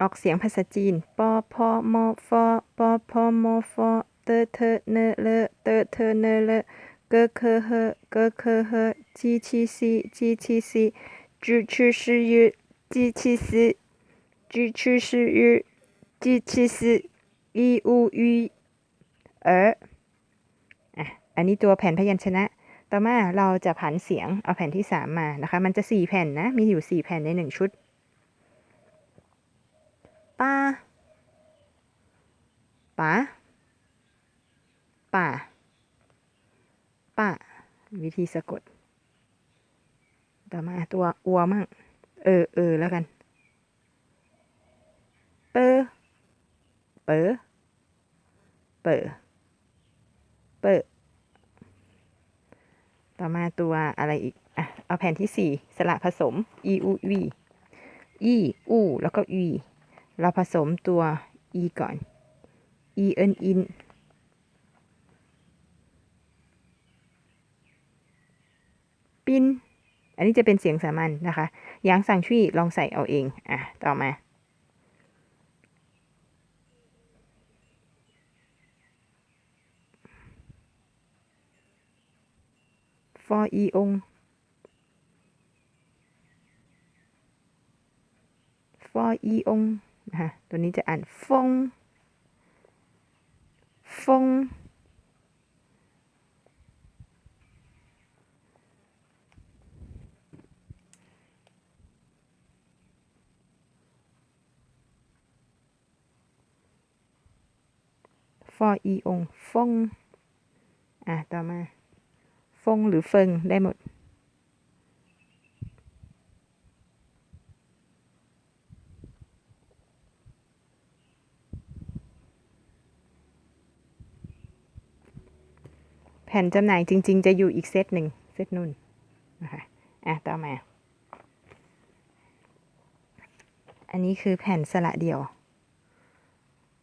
ออกเสียงภาษาจีน ปอพอมอฟอปอพอมอฟอเตอเทเนเลเตอเทเนเลเกเคเฮเกเคเฮจีชีซีจีชีซีจืชืชืยืจีชีซีจืชืชืยืจีชีซีอีอูอีเอออะอันนี้ตัวแผ่นพยัญชนะ ต่อมาเราจะผันเสียงเอาแผ่นที่สามมานะคะ มันจะสี่แผ่นนะ มีอยู่สี่แผ่นในหนึ่งชุด ป้า ป๋าป่าป้าวิธีสะกด ต่อมาตัวอัวมั่ง เออเออแล้วกัน เปอเปอเปอเปอต่อมาตัวอะไรอีก อะ เอาแผ่นที่สี่สระผสม e u v e u แล้วก็ e เราผสมตัว e ก่อน e n in ปิน อันนี้จะเป็นเสียงสามัญนะคะยางสั่งชุยลองใส่เอาเอง อะ ต่อมาฟออีองฟออีองนะคะตัวนี้จะอ่านฟง ง ฟออีอง ฟง อะ ต่อมา ฟงหรือเฟิง ได้หมด แผ่นจำหน่ายจริง ๆ จะอยู่อีกเซตหนึ่งเซตนุ่นนะคะอะต่อมา อันนี้คือแผ่นสระเดี่ยว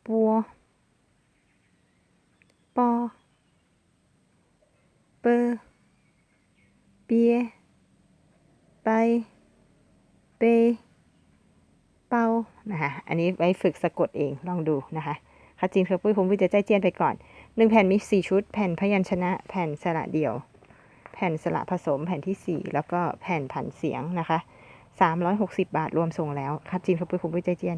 ปัวปอเปอเปียไปเปเป้านะคะอันนี้ไว้ฝึกสะกดเองลองดูนะคะค่ะจริงเธอปุ้ยผมวิจะใจเจียนไปก่อน หนึ่งแผ่นมีสี่ชุด แผ่นพยัญชนะ แผ่นสระเดี่ยว แผ่นสระผสม แผ่นที่สี่แล้วก็แผ่นผันเสียงนะคะสามร้อยหกสิบบาทรวมส่งแล้วค่ะจีนขอบคุณคุณผู้ใจเจียน